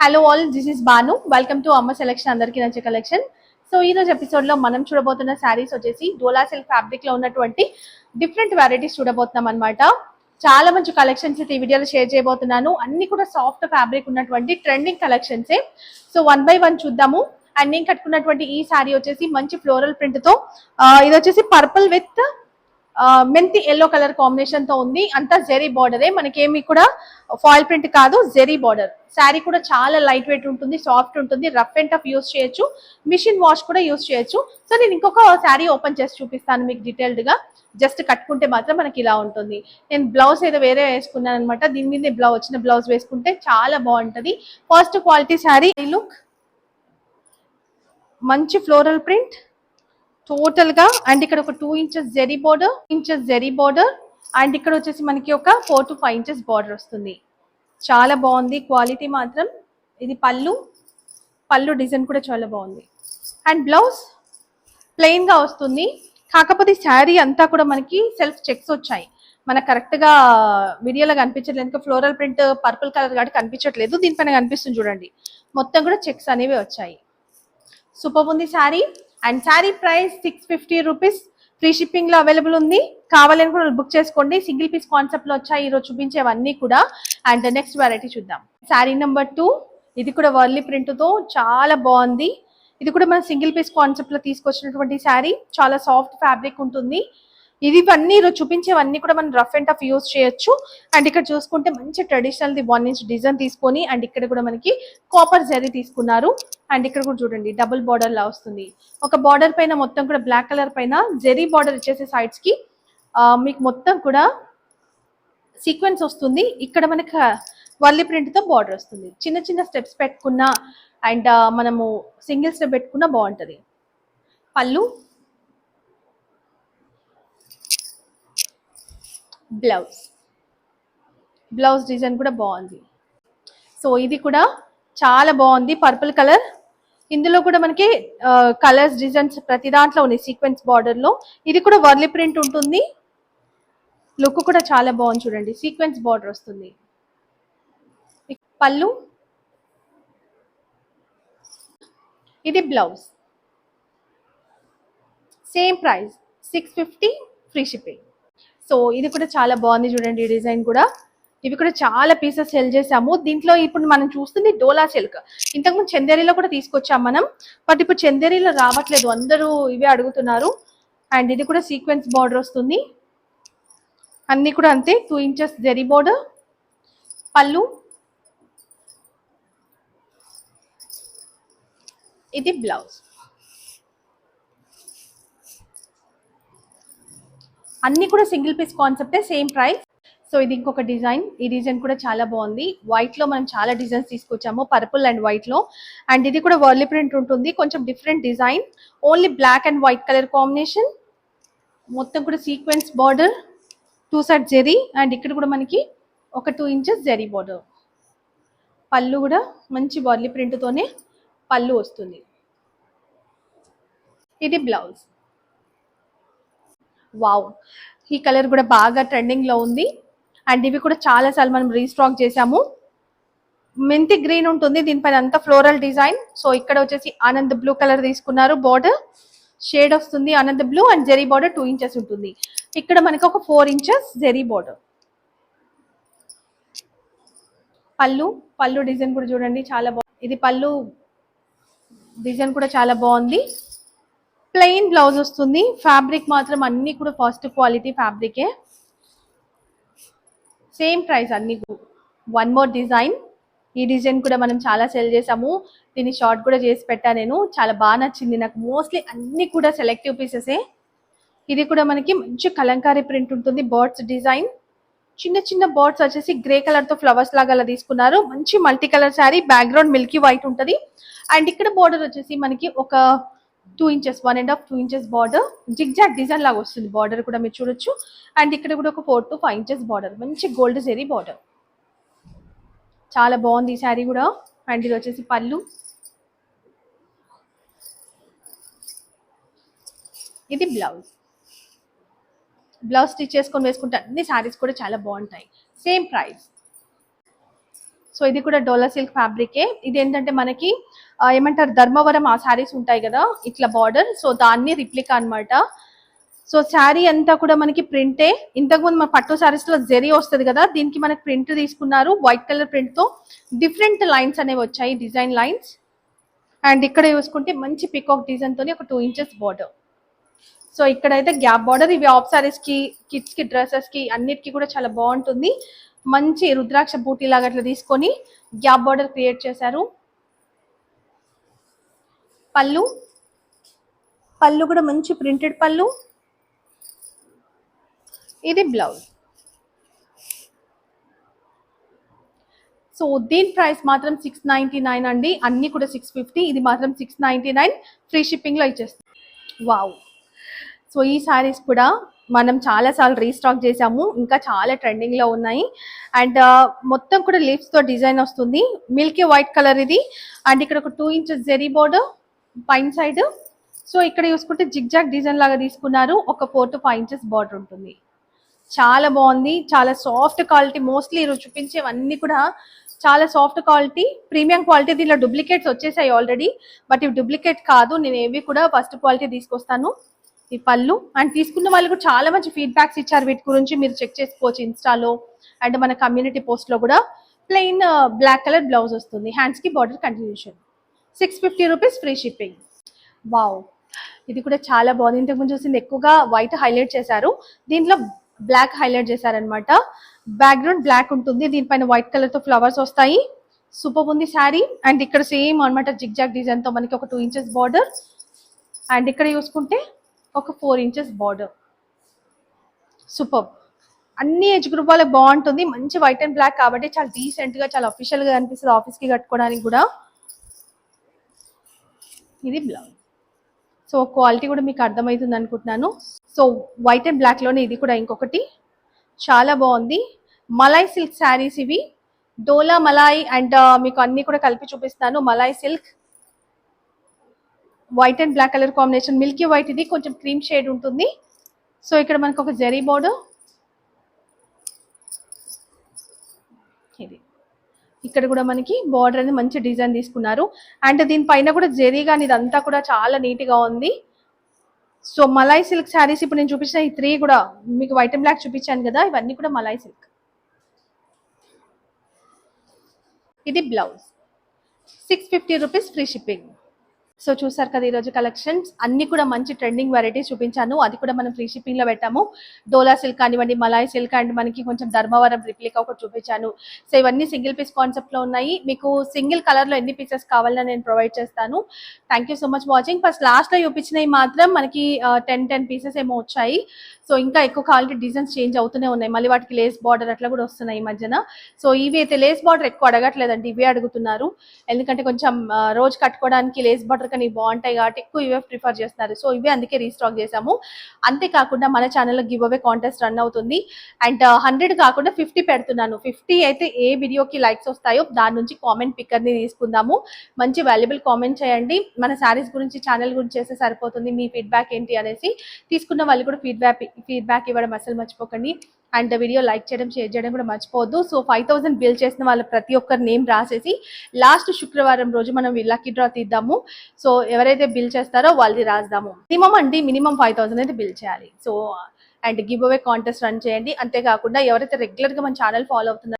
Hello all this is Banu welcome to Amma selection అందరికీ నచ్చే collection so ఈ రోజు ఎపిసోడ్లో మనం చూడబోతున్న శారీస్ వచ్చేసి డోలా సిల్క్ ఫ్యాబ్రిక్లో ఉన్నటువంటి డిఫరెంట్ వెరైటీస్ చూడబోతున్నాం అనమాట చాలా మంచి కలెక్షన్స్ అయితే ఈ వీడియోలో షేర్ చేయబోతున్నాను. అన్ని కూడా సాఫ్ట్ ఫ్యాబ్రిక్ ఉన్నటువంటి ట్రెండింగ్ కలెక్షన్సే సో వన్ బై వన్ చూద్దాము. అండ్ నేను కట్టుకున్నటువంటి ఈ శారీ వచ్చేసి మంచి ఫ్లోరల్ ప్రింట్తో ఇది వచ్చేసి పర్పుల్ విత్ మెంతి ఎల్లో కలర్ కాంబినేషన్తో ఉంది. అంతా జెరీ బార్డరే మనకేమి కూడా ఫాయిల్ ప్రింట్ కాదు జెరీ బార్డర్ శారీ కూడా చాలా లైట్ వెయిట్ ఉంటుంది సాఫ్ట్ ఉంటుంది రఫ్ అండ్ టఫ్ యూస్ చేయొచ్చు. మిషన్ వాష్ కూడా యూస్ చేయొచ్చు. సో నేను ఇంకొక శారీ ఓపెన్ చేసి చూపిస్తాను మీకు డీటెయిల్డ్గా. జస్ట్ కట్టుకుంటే మాత్రం మనకి ఇలా ఉంటుంది. నేను బ్లౌజ్ ఏదో వేరే వేసుకున్నాను అనమాట దీని మీద బ్లౌజ్ వచ్చిన బ్లౌజ్ వేసుకుంటే చాలా బాగుంటుంది. ఫస్ట్ క్వాలిటీ శారీ లుక్ మంచి ఫ్లోరల్ ప్రింట్ టోటల్గా అండ్ ఇక్కడ ఒక two inches zari border inches zari border and ఇక్కడ వచ్చేసి మనకి ఒక four to five inches border వస్తుంది. చాలా బాగుంది. క్వాలిటీ మాత్రం ఇది పళ్ళు పళ్ళు డిజైన్ కూడా చాలా బాగుంది. అండ్ బ్లౌజ్ ప్లెయిన్గా వస్తుంది. కాకపోతే శారీ అంతా కూడా మనకి సెల్ఫ్ చెక్స్ వచ్చాయి. మనకు కరెక్ట్గా వీడియోలో కనిపించట్లేదు. ఇంకా ఫ్లోరల్ ప్రింట్ పర్పుల్ కలర్ కాబట్టి కనిపించట్లేదు. దీనిపైన కనిపిస్తుంది చూడండి. మొత్తం కూడా చెక్స్ అనేవి వచ్చాయి. సూపర్ ఉంది sari. And sari price six fifty rupees free షిప్పింగ్లో అవైలబుల్ ఉంది. కావాలని కూడా బుక్ చేసుకోండి. సింగిల్ పీస్ కాన్సెప్ట్లో వచ్చాయి. ఈరోజు చూపించేవన్నీ కూడా. అండ్ నెక్స్ట్ వెరైటీ చూద్దాం. శారీ నెంబర్ టూ ఇది కూడా వర్లీ ప్రింట్తో చాలా బాగుంది. ఇది కూడా మన సింగిల్ పీస్ కాన్సెప్ట్లో తీసుకొచ్చినటువంటి శారీ చాలా సాఫ్ట్ ఫ్యాబ్రిక్ ఉంటుంది. ఇది ఇవన్నీ చూపించేవన్నీ కూడా మనం రఫ్ అండ్ టఫ్ యూస్ చేయొచ్చు. అండ్ ఇక్కడ చూసుకుంటే మంచి traditional the one inch design తీసుకొని అండ్ ఇక్కడ కూడా మనకి కాపర్ జరీ తీసుకున్నారు. అండ్ ఇక్కడ కూడా చూడండి డబుల్ బార్డర్ లా వస్తుంది. ఒక బార్డర్ పైన మొత్తం కూడా బ్లాక్ కలర్ పైన జెరీ బార్డర్ ఇచ్చేసే సైడ్స్కి మీకు మొత్తం కూడా సీక్వెన్స్ వస్తుంది. ఇక్కడ మనకి వల్లి ప్రింట్తో బార్డర్ వస్తుంది. చిన్న చిన్న స్టెప్స్ పెట్టుకున్న అండ్ మనము సింగిల్ స్టెప్ పెట్టుకున్న బాగుంటది. పళ్ళు బ్లౌజ్. బ్లౌజ్ డిజైన్ కూడా బాగుంది. సో ఇది కూడా చాలా బాగుంది. Purple colour. ఇందులో కూడా మనకి కలర్స్ డిజైన్స్ ప్రతి దాంట్లో ఉన్నాయి. సీక్వెన్స్ బార్డర్లో ఇది కూడా వర్లీ ప్రింట్ ఉంటుంది. లుక్ కూడా చాలా బాగుంది చూడండి. సీక్వెన్స్ బార్డర్ వస్తుంది. పళ్ళు. ఇది blouse. Same price. Six fifty free shipping so ఇది కూడా చాలా బాగుంది చూడండి ఈ డిజైన్ కూడా. ఇవి కూడా చాలా పీసెస్ సెల్ చేసాము దీంట్లో ఇప్పుడు మనం చూస్తుంది డోలా సిల్క్. ఇంతకుముందు చందేరిలో కూడా తీసుకొచ్చాం మనం. బట్ ఇప్పుడు చందేరిలో రావట్లేదు. అందరూ ఇవే అడుగుతున్నారు. అండ్ ఇది కూడా సీక్వెన్స్ బార్డర్ వస్తుంది. అన్ని కూడా అంతే. టూ ఇంచెస్ జెరీ బోర్డర్ పళ్ళు. ఇది బ్లౌజ్. అన్ని కూడా సింగిల్ పీస్ కాన్సెప్టే సేమ్ ప్రైస్. సో ఇది ఇంకొక డిజైన్. ఈ డిజైన్ కూడా చాలా బాగుంది. వైట్లో మనం చాలా డిజైన్స్ తీసుకొచ్చాము పర్పుల్ అండ్ వైట్లో. అండ్ ఇది కూడా వర్లీ ప్రింట్ ఉంటుంది కొంచెం different design. Only black and white colour combination మొత్తం కూడా sequence border two side zari and ఇక్కడ కూడా మనకి ఒక టూ ఇంచెస్ జెరీ బార్డర్ పళ్ళు కూడా మంచి వర్లీ ప్రింట్తోనే పళ్ళు వస్తుంది. ఇది బ్లౌజ్ వావ్. ఈ కలర్ కూడా బాగా ట్రెండింగ్లో ఉంది. అండ్ ఇవి కూడా చాలా సార్లు మనం రీస్టాక్ చేసాము మెంతి గ్రీన్ ఉంటుంది. దీనిపైన అంతా ఫ్లోరల్ డిజైన్. సో ఇక్కడ వచ్చేసి ఆనంద్ బ్లూ కలర్ తీసుకున్నారు బార్డర్. షేడ్ వస్తుంది Anand blue and zari border two inches ఉంటుంది. ఇక్కడ మనకి ఒక ఫోర్ ఇంచెస్ జెరీ బార్డర్. పళ్ళు పళ్ళు డిజైన్ కూడా చూడండి చాలా బాగుంది ఇది పళ్ళు డిజైన్ కూడా చాలా బాగుంది. ప్లెయిన్ బ్లౌజ్ వస్తుంది. ఫ్యాబ్రిక్ మాత్రం అన్ని కూడా ఫస్ట్ క్వాలిటీ ఫ్యాబ్రికే. సేమ్ ప్రైస్ అన్ని వన్ మోర్ డిజైన్. ఈ డిజైన్ కూడా మనం చాలా సెల్ చేసాము దీన్ని షార్ట్ కూడా చేసి పెట్టా నేను. చాలా బాగా నచ్చింది నాకు. మోస్ట్లీ అన్ని కూడా సెలెక్టివ్ పీసెసే. ఇది కూడా మనకి మంచి కలంకారీ ప్రింట్ ఉంటుంది. Birds design. చిన్న చిన్న బర్డ్స్ వచ్చేసి గ్రే కలర్తో ఫ్లవర్స్ లాగా అలా తీసుకున్నారు. మంచి multi colour sari. Background milky white ఉంటుంది. అండ్ ఇక్కడ బార్డర్ వచ్చేసి మనకి ఒక two inches one and half two inches border. Zigzag design లాగా వస్తుంది బార్డర్ కూడా మీరు చూడొచ్చు. అండ్ ఇక్కడ కూడా ఒక four to five inches border. మంచి గోల్డ్ జెరీ బార్డర్. చాలా బాగుంది ఈ శారీ కూడా. అండ్ ఇది వచ్చేసి పళ్ళు. ఇది బ్లౌజ్. బ్లౌజ్ స్టిచ్ చేసుకొని వేసుకుంటే అన్ని శారీస్ కూడా చాలా బాగుంటాయి. Same price. సో ఇది కూడా డోలా సిల్క్ ఫ్యాబ్రికే. ఇది ఏంటంటే మనకి ఏమంటారు ధర్మవరం ఆ శారీస్ ఉంటాయి కదా ఇట్లా బార్డర్ సో దాన్ని రిప్లికా అన్నమాట. సో శారీ అంతా కూడా మనకి ప్రింటే ఇంతకుముందు మన పట్టు శారీస్లో జెరీ వస్తుంది కదా దీనికి మనకి ప్రింట్ తీసుకున్నారు వైట్ కలర్ ప్రింట్తో. డిఫరెంట్ లైన్స్ అనేవి వచ్చాయి డిజైన్ లైన్స్ అండ్ ఇక్కడ చూసుకుంటే మంచి పికాక్ డిజైన్ తోని ఒక టూ ఇంచెస్ బార్డర్ సో ఇక్కడైతే గ్యాప్ బార్డర్ ఇవి ఆఫ్ సారీస్కి కిడ్స్కి డ్రెస్సెస్కి అన్నిటికీ కూడా చాలా బాగుంటుంది. మంచి రుద్రాక్ష బూటీ లాగా అట్లా తీసుకొని గ్యాప్ బార్డర్ క్రియేట్ చేశారు. పళ్ళు. పళ్ళు కూడా మంచి ప్రింటెడ్ పళ్ళు. ఇది బ్లౌజ్ సో దీని ప్రైస్ మాత్రం సిక్స్ నైంటీ నైన్ అండి. అన్ని కూడా సిక్స్ ఫిఫ్టీ ఇది మాత్రం సిక్స్ నైంటీ నైన్ ఫ్రీ షిప్పింగ్లో ఇచ్చేస్తాం వావ్ సో ఈ శారీస్ కూడా మనం చాలా సార్లు రీస్టాక్ చేసాము ఇంకా చాలా ట్రెండింగ్లో ఉన్నాయి. అండ్ uh, మొత్తం కూడా లీవ్స్తో డిజైన్ వస్తుంది. మిల్కీ వైట్ కలర్ ఇది. అండ్ ఇక్కడ ఒక టూ ఇంచెస్ జెరీ బోర్డు పైన సైడ్ సో ఇక్కడ చూసుకుంటే జిగ్జాగ్ డిజైన్ లాగా తీసుకున్నారు. ఒక four to five inches border ఉంటుంది. చాలా బాగుంది. చాలా సాఫ్ట్ క్వాలిటీ మోస్ట్లీ ఈరోజు చూపించేవన్నీ కూడా చాలా సాఫ్ట్ క్వాలిటీ ప్రీమియం క్వాలిటీ దీనిలో డూప్లికేట్స్ వచ్చేసాయి ఆల్రెడీ బట్ ఇవి డూప్లికేట్ కాదు. నేను ఏవి కూడా ఫస్ట్ క్వాలిటీ తీసుకొస్తాను. ఈ పళ్ళు. అండ్ తీసుకున్న వాళ్ళు కూడా చాలా మంచి ఫీడ్బ్యాక్స్ ఇచ్చారు వీటి గురించి. మీరు చెక్ చేసుకోవచ్చు ఇన్స్టాలో అండ్ మన కమ్యూనిటీ పోస్ట్లో కూడా ప్లెయిన్ బ్లాక్ కలర్ బ్లౌజ్ వస్తుంది. హ్యాండ్స్కి border continuation six fifty rupees free shipping wow ఇది కూడా చాలా బాగుంది. ఇంతకుముందు చూసింది ఎక్కువగా వైట్ హైలైట్ చేశారు. దీంట్లో బ్లాక్ హైలైట్ చేశారనమాట బ్యాక్గ్రౌండ్ బ్లాక్ ఉంటుంది. దీనిపైన వైట్ కలర్తో ఫ్లవర్స్ వస్తాయి. సూపర్ ఉంది శారీ అండ్ ఇక్కడ సేమ్ అనమాట జిగ్జాగ్ డిజైన్తో మనకి ఒక టూ ఇంచెస్ బార్డర్ అండ్ ఇక్కడ చూసుకుంటే ఒక ఫోర్ ఇంచెస్ బార్డర్ సూపర్ అన్ని ఏజ్ గ్రూప్ వాళ్ళకి బాగుంటుంది. మంచి వైట్ అండ్ బ్లాక్ కాబట్టి చాలా డీసెంట్గా చాలా అఫీషియల్గా అనిపిస్తుంది ఆఫీస్కి కట్టుకోవడానికి కూడా. ఇది బ్లౌజ్ సో క్వాలిటీ కూడా మీకు అర్థమవుతుంది అనుకుంటున్నాను. సో వైట్ అండ్ బ్లాక్లోనే ఇది కూడా ఇంకొకటి. చాలా బాగుంది. మలాయ్ సిల్క్ శారీస్ ఇవి. డోలా మలాయ్ అండ్ uh, మీకు అన్ని కూడా కలిపి చూపిస్తాను malai silk white and black colour combination. Milky white ఇది కొంచెం క్రీమ్ షేడ్ ఉంటుంది. సో ఇక్కడ మనకు ఒక జరీ బోర్డు. ఇది. ఇక్కడ కూడా మనకి బార్డర్ అనేది మంచి డిజైన్ తీసుకున్నారు. అండ్ దీనిపైన కూడా జెరీ కానీ ఇదంతా కూడా చాలా నీట్గా ఉంది. సో మలాయ్ సిల్క్ శారీస్ ఇప్పుడు నేను చూపించిన ఈ త్రీ కూడా మీకు వైట్ అండ్ బ్లాక్ చూపించాను కదా ఇవన్నీ కూడా మలాయ్ సిల్క్. ఇది blouse. Six fifty rupees free shipping. So చూసారు కదా ఈరోజు కలెక్షన్స్. అన్ని కూడా మంచి ట్రెండింగ్ వెరైటీస్ చూపించాను. అది కూడా మనం ఫ్రీ షిప్పింగ్లో పెట్టాము. డోలా సిల్క్ కానివ్వండి మలాయ్ సిల్క్ అండ్ మనకి కొంచెం ధర్మవరం రిప్లికా ఒకటి చూపించాను. సో ఇవన్నీ సింగిల్ పీస్ కాన్సెప్ట్లో ఉన్నాయి. మీకు సింగిల్ కలర్లో ఎన్ని పీసెస్ కావాలని నేను ప్రొవైడ్ చేస్తాను. Thank you so much watching first లాస్ట్లో చూపించినవి మాత్రం మనకి టెన్ టెన్ పీసెస్ ఏమో వచ్చాయి. సో ఇంకా ఎక్కువ క్వాలిటీ డిజైన్స్ చేంజ్ అవుతూనే ఉన్నాయి. మళ్ళీ వాటికి లేస్ బార్డర్ అట్లా కూడా వస్తున్నాయి ఈ మధ్యన. సో ఇవి అయితే లేస్ బార్డర్ ఎక్కువ అడగట్లేదండి ఇవే అడుగుతున్నారు. ఎందుకంటే కొంచెం రోజు కట్టుకోవడానికి లేస్ బార్డర్ కానీ బాగుంటాయి కాబట్టి ఎక్కువ ఇవే ప్రిఫర్ చేస్తున్నారు. సో ఇవే అందుకే రీస్టాక్ చేసాము అంతేకాకుండా మన ఛానల్లో గివ్ అవే కాంటెస్ట్ రన్ అవుతుంది. అండ్ uh, హండ్రెడ్ కాకుండా ఫిఫ్టీ పెడుతున్నాను. ఫిఫ్టీ అయితే ఏ వీడియోకి లైక్స్ వస్తాయో దాని నుంచి కామెంట్ పిక్కర్ని తీసుకుందాము. మంచి వాల్యుబుల్ కామెంట్ చేయండి. మన శారీస్ గురించి ఛానల్ గురించి చేస్తే సరిపోతుంది. మీ ఫీడ్బ్యాక్ ఏంటి అనేసి తీసుకున్న వాళ్ళు కూడా ఫీడ్బ్యాక్ ఫీడ్బ్యాక్ ఇవ్వడం అసలు మర్చిపోకండి. అండ్ వీడియో లైక్ చేయడం షేర్ చేయడం కూడా మర్చిపోవద్దు. సో ఫైవ్ థౌసండ్ బిల్ చేసిన వాళ్ళ ప్రతి ఒక్కరి నేమ్ రాసేసి లాస్ట్ శుక్రవారం రోజు మనం లక్కీ డ్రా తీద్దాము. సో ఎవరైతే బిల్ చేస్తారో వాళ్ళది రాద్దాము. మినిమం అండి మినిమం ఫైవ్ థౌసండ్ అయితే బిల్ చేయాలి. So and give away contest run చేయండి. అంతేకాకుండా ఎవరైతే రెగ్యులర్గా మన ఛానల్ ఫాలో అవుతున్నారో